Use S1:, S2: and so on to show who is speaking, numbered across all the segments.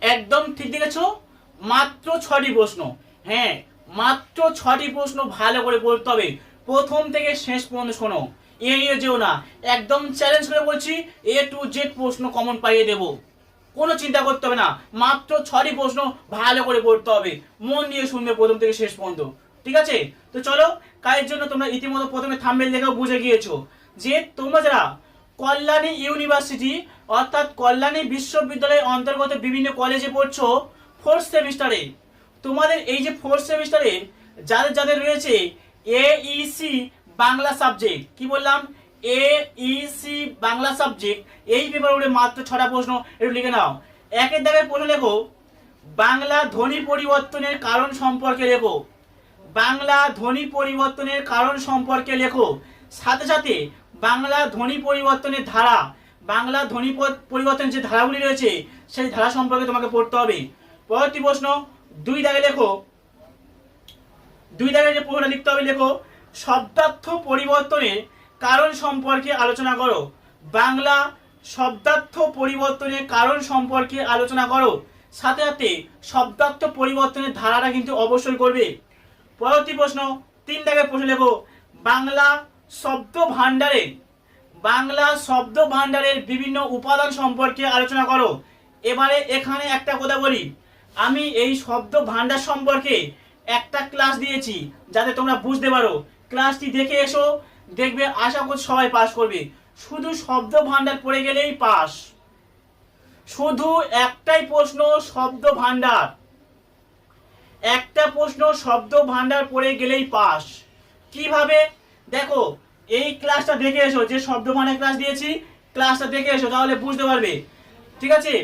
S1: একদম ঠিক দেখেছ? মাত্র ছটি প্রশ্ন। হ্যাঁ মাত্র ছটি প্রশ্ন ভালো করে পড়তে হবে। প্রথম থেকে শেষ পর্যন্ত শোনো। এড়িয়ে যেও না। একদম চ্যালেঞ্জ করে বলছি, এ টু জেড প্রশ্ন কমন পাইয়ে দেবো। কোনো চিন্তা করতে হবে না। মাত্র ছটি প্রশ্ন ভালো করে পড়তে হবে। মন দিয়ে শুনবে প্রথম থেকে শেষ পর্যন্ত। ঠিক আছে? তো চলো, কাজের জন্য তোমরা ইতিমধ্যে প্রথমে থাম্বেল দেখেও বুঝে গিয়েছো যে তোমরা যারা কল্যাণী ইউনিভার্সিটি, অর্থাৎ কল্যাণী বিশ্ববিদ্যালয়ের অন্তর্গত বিভিন্ন কলেজে পড়ছো ফোর্থ সেমিস্টারে তোমাদের এই যে ফোর্থ সেমিস্টারে যাদের যাদের রয়েছে এইসি বাংলা সাবজেক্ট কি বললাম? এইসি বাংলা সাবজেক্ট এই পেপার মাত্র ছটা প্রশ্ন একটু লিখে নাও। একের দাগে প্রশ্ন লেখো, বাংলা ধ্বনি পরিবর্তনের কারণ সম্পর্কে লেখো। বাংলা ধ্বনি পরিবর্তনের কারণ সম্পর্কে লেখো। সাথে সাথে বাংলা ধ্বনি পরিবর্তনের ধারা, বাংলা ধ্বনি প- পরিবর্তনের যে ধারাগুলি রয়েছে, সেই ধারা সম্পর্কে তোমাকে পড়তে হবে। পরবর্তী প্রশ্ন, দুই দাগে লেখো। দুই দাগে যে প্রশ্নটা লিখতে হবে, লেখো, শব্দার্থ পরিবর্তনের কারণ সম্পর্কে আলোচনা করো। বাংলা, শব্দার্থ পরিবর্তনের কারণ সম্পর্কে আলোচনা করো। সাথে সাথে, শব্দার্থ পরিবর্তনের ধারাটা কিন্তু অবশ্যই করবে। পরবর্তী প্রশ্ন, তিন দাগের প্রশ্ন লেখো, বাংলা শব্দ ভাণ্ডারে বাংলা শব্দ ভাণ্ডারের বিভিন্ন উপাদান সম্পর্কে আলোচনা করো। এবারে এখানে একটা কথা বলি। আমি এই শব্দ ভাণ্ডার সম্পর্কে একটা ক্লাস দিয়েছি, যাতে তোমরা বুঝতে পারো। ক্লাসটি দেখে এসো, দেখবে আশা করছি সবাই পাস করবে। শুধু শব্দ ভাণ্ডার পড়ে গেলেই পাস শুধু একটাই প্রশ্ন শব্দ ভাণ্ডার একটা প্রশ্ন শব্দ ভাণ্ডার পড়ে গেলেই পাস কীভাবে? দেখো, এই ক্লাসটা দেখে এসো, যে শব্দ ভাণ্ডার ক্লাস দিয়েছি ক্লাসটা দেখে এসো, তাহলে বুঝতে পারবে। ঠিক আছে?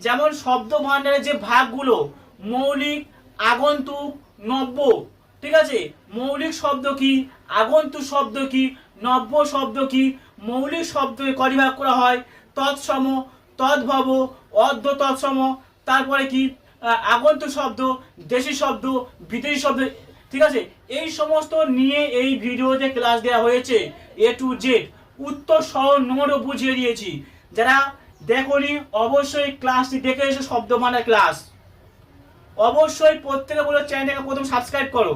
S1: যেমন শব্দ ভাণ্ডারের যে ভাগগুলো, মৌলিক, আগন্তুক, নব্য। ঠিক আছে? মৌলিক শব্দ কি? আগন্তুক শব্দ কি? নব্য শব্দ কি? মৌলিক শব্দ কটি ভাগ করা হয় তৎসম, তদ্ভব অর্ধ তৎসম তারপরে কি? আগন্তুক শব্দ, দেশি শব্দ, বিদেশি শব্দ ঠিক আছে? এই সমস্ত নিয়ে এই ভিডিওতে ক্লাস দেওয়া হয়েছে এ টু জেড উত্তর সহ নোটও বুঝিয়ে দিয়েছি। যারা দেখোনি, অবশ্যই ক্লাসটি দেখে এসে শব্দ মানার ক্লাস অবশ্যই প্রত্যেকে বলে চ্যানেলটাকে প্রথম সাবস্ক্রাইব করো।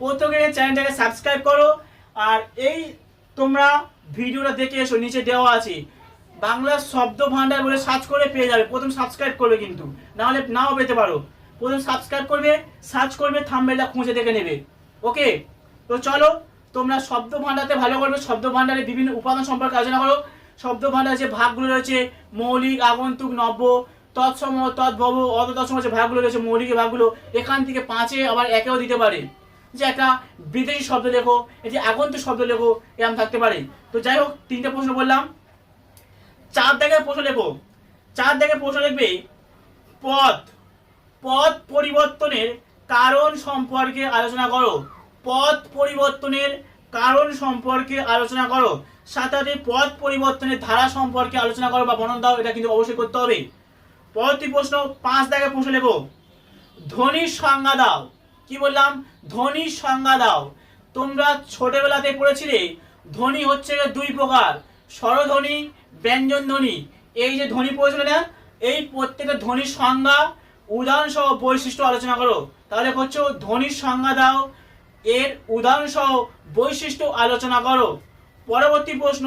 S1: প্রত্যেকে চ্যানেলটাকে সাবস্ক্রাইব করো। আর এই তোমরা ভিডিওটা দেখে এসো, নিচে দেওয়া আছে। বাংলা শব্দ ভান্ডার বলে সার্চ করে পেয়ে যাবে। প্রথম সাবস্ক্রাইব করবে কিন্তু। নাহলে নাও পেতে পারো। প্রথম সাবস্ক্রাইব করবে সার্চ করবে থাম্বেলটা খুঁজে দেখে নেবে। ওকে তো চলো, তোমরা শব্দ ভান্ডারতে ভালো করবে। শব্দ ভান্ডারে বিভিন্ন উপাদান সম্পর্কে আলোচনা করো। শব্দ ভান্ডারে যে ভাগগুলো রয়েছে, মৌলিক, আগন্তুক, নব্য, তৎসম, তদ্ভব অত তৎসম যে ভাগগুলো রয়েছে, মৌলিক ভাগগুলো এখান থেকে পাঁচে আবার একেও দিতে পারে। যে একটা বিদেশি শব্দ লেখো এটি আগন্তুক শব্দ লেখো এরকম থাকতে পারে। তো যাই হোক, তিনটে প্রশ্ন বললাম চার দাগের প্রশ্ন লেখো। চার দাগের প্রশ্ন লিখবে, পথ। পথ পরিবর্তনের কারণ সম্পর্কে আলোচনা করো। পথ পরিবর্তনের কারণ সম্পর্কে আলোচনা করো। সাথে পথ পরিবর্তনের ধারা সম্পর্কে আলোচনা করো বা বর্ণনা দাও, এটা কিন্তু অবশ্যই করতে হবে। পরবর্তী প্রশ্ন, পাঁচ দাগের প্রশ্ন লেখো। ধ্বনির সংজ্ঞা দাও। কি বললাম? ধ্বনির সংজ্ঞা দাও। তোমরা ছোটবেলাতে পড়েছিলে, ধ্বনি হচ্ছে দুই প্রকার, স্বরধ্বনি ব্যঞ্জন ধ্বনি এই যে ধ্বনি পড়েছিল না, এই প্রত্যেকটা ধ্বনির সংজ্ঞা উদাহরণ সহ বৈশিষ্ট্য আলোচনা করো। তাহলে হচ্ছে ধ্বনির সংজ্ঞা দাও, এর উদাহরণ সহ বৈশিষ্ট্য আলোচনা করো। পরবর্তী প্রশ্ন,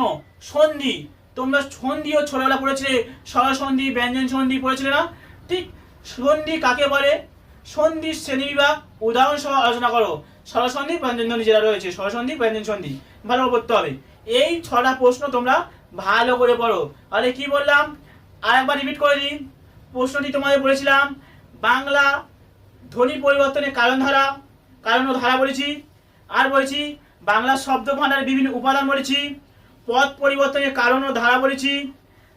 S1: সন্ধি। তোমরা সন্ধিও ছোটবেলা পড়েছিলে স্বরসন্ধি ব্যঞ্জন সন্ধি পড়েছিলে না? ঠিক সন্ধি কাকে বলে? সন্ধির শ্রেণীবিভাগ উদাহরণ সহ আলোচনা করো। স্বরসন্ধি ব্যঞ্জন ধ্বনি যেটা রয়েছে স্বরসন্ধি ব্যঞ্জন সন্ধি, ভালো করে পড়তে হবে। এই ছটা প্রশ্ন তোমরা ভালো করে পড়ো। তাহলে কি বললাম? আরেকবার রিপিট করে দিই। প্রশ্নটি তোমাদের বলেছিলাম বাংলা ধ্বনি পরিবর্তনের কারণ ধারা কারণ ধারা বলেছি। আর বলেছি, বাংলা শব্দ ভাণ্ডারের বিভিন্ন উপাদান বলেছি, পদ পরিবর্তনের কারণ ও ধারা বলেছি,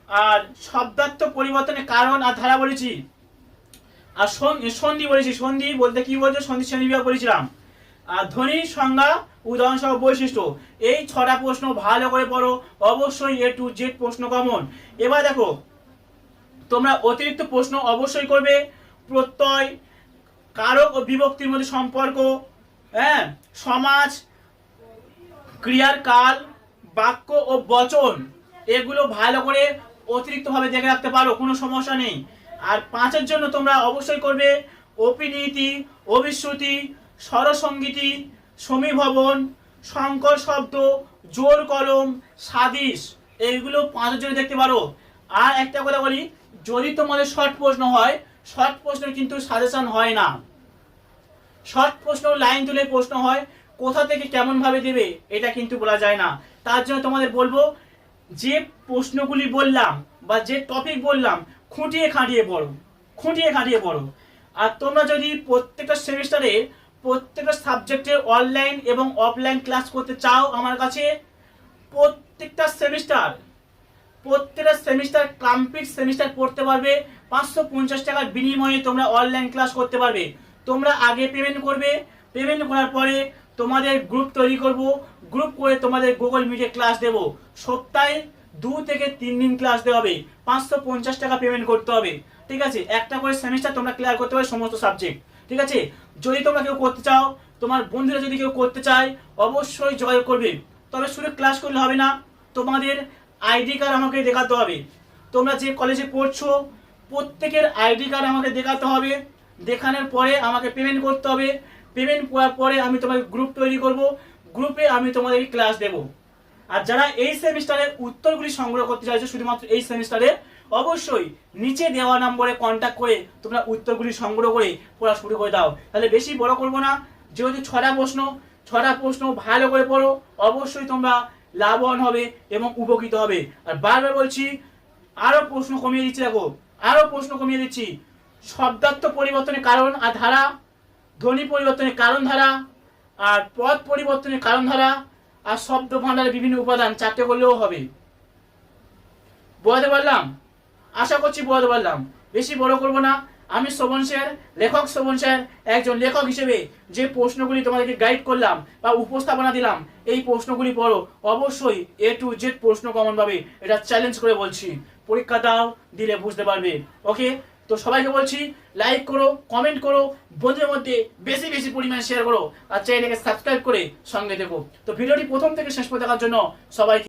S1: আর শব্দার্থ পরিবর্তনের কারণ আর ধারা বলেছি। আর সন- সন্ধি বলেছি, সন্ধি বলতে কি বলছে? সন্ধি শ্রেণি বিভাগ বলেছিলাম। আর ধ্বনি সংজ্ঞা, উদাহরণ সহ বৈশিষ্ট্য। এই ছটা প্রশ্ন ভালো করে পড়ো। অবশ্যই এ টু জেড প্রশ্ন কমন এবার দেখো, তোমরা অতিরিক্ত প্রশ্ন অবশ্যই করবে। প্রত্যয়, কারক ও বিভক্তির মধ্যে সম্পর্ক হ্যাঁ? সমাজ, ক্রিয়ার কাল, বাক্য ও বচন, এগুলো ভালো করে অতিরিক্তভাবে দেখে রাখতে পারো, কোনো সমস্যা নেই। আর পাঁচের জন্য তোমরা অবশ্যই করবে অপিনীতি, অভিশ্রুতি স্বরসঙ্গীতি সমীভবন শঙ্কর শব্দ, জোর কলম, সাদিশ এইগুলো পাঁচের জন্য দেখতে পারো। আর একটা কথা বলি, যদি তোমাদের শর্ট প্রশ্ন হয় শর্ট প্রশ্ন কিন্তু সাজেশন হয় না। শর্ট প্রশ্ন লাইন তুলে প্রশ্ন হয়, কোথা থেকে কেমন ভাবে দেবে, এটা কিন্তু বলা যায় না। তার জন্য তোমাদের বলব, যে প্রশ্নগুলি বললাম বা যে টপিক বললাম, খুঁটিয়ে খাঁটিয়ে পড়ো, খুঁটিয়ে খাঁটিয়ে পড়ো। আর তোমরা যদি প্রত্যেকটা সেমিস্টারে প্রত্যেকটা সাবজেক্টে অনলাইন এবং অফলাইন ক্লাস করতে চাও আমার কাছে, প্রত্যেকটা সেমিস্টার প্রত্যেকটা সেমিস্টার কমপ্লিট সেমিস্টার পড়তে পারবে। পাঁচশো পঞ্চাশ টাকার বিনিময়ে তোমরা অনলাইন ক্লাস করতে পারবে। তোমরা আগে পেমেন্ট করবে। পেমেন্ট করার পরে তোমাদের গ্রুপ তৈরি করব। গ্রুপ করে তোমাদের গুগল মিটে ক্লাস দেব। সপ্তাহে দু থেকে তিন দিন ক্লাস দেওয়া হবে। পাঁচশো পঞ্চাশ টাকা পেমেন্ট করতে হবে। ঠিক আছে? একটা করে সেমিস্টার তোমরা ক্লিয়ার করতে পারবে সমস্ত সাবজেক্ট ঠিক আছে? যদি তোমরা কেউ করতে চাও, তোমার বন্ধুরা যদি কেউ করতে চায়, অবশ্যই যোগাযোগ করবে। তবে শুধু ক্লাস করলে হবে না। তোমাদের আইডি কার্ড আমাকে দেখাতে হবে। তোমরা যে কলেজে পড়ছো, প্রত্যেকের আইডি কার্ড আমাকে দেখাতে হবে। দেখানোর পরে আমাকে পেমেন্ট করতে হবে। পেমেন্ট করার পরে আমি তোমাকে গ্রুপ তৈরি করব। গ্রুপে আমি তোমাদেরকে ক্লাস দেব। আর যারা এই সেমিস্টারের উত্তরগুলি সংগ্রহ করতে চাইছো, শুধুমাত্র এই সেমিস্টারে অবশ্যই নিচে দেওয়া নম্বরে কন্ট্যাক্ট করে তোমরা উত্তরগুলি সংগ্রহ করে পড়া শুরু করে দাও। তাহলে বেশি বড় করব না। যেহেতু ছটা প্রশ্ন ছটা প্রশ্ন ভালো করে পড়ো। অবশ্যই তোমরা লাভবান হবে এবং উপকৃত হবে। আর বারবার বলছি, আরও প্রশ্ন কমিয়ে দিচ্ছি দেখো, আরও প্রশ্ন কমিয়ে দিচ্ছি। শব্দার্থ পরিবর্তনের কারণ আর ধারা, ধ্বনি পরিবর্তনের কারণ ধারা, আর পদ পরিবর্তনের কারণ ধারা, আর শব্দ ভাণ্ডারের বিভিন্ন উপাদান চারটে করলেও হবে। বোঝাতে পারলাম? আশা করছি বোঝাতে পারলাম। বেশি বড় করব না। আমি শোভন স্যার লেখক শোভন স্যার একজন লেখক হিসেবে যে প্রশ্নগুলি তোমাদেরকে গাইড করলাম বা উপস্থাপনা দিলাম, এই প্রশ্নগুলি পড়ো। অবশ্যই এ টু জেড প্রশ্ন কমন পাবে এটা চ্যালেঞ্জ করে বলছি। পরীক্ষা দাও, দিলে বুঝতে পারবে। ওকে তো সবাইকে বলছি লাইক করো কমেন্ট করো, বন্ধুদের মধ্যে বেশি বেশি পরিমাণে শেয়ার করো। আর চ্যানেলকে সাবস্ক্রাইব করে সঙ্গে দেখো তো ভিডিওটি প্রথম থেকে শেষ পর্যন্ত দেখার জন্য সবাইকে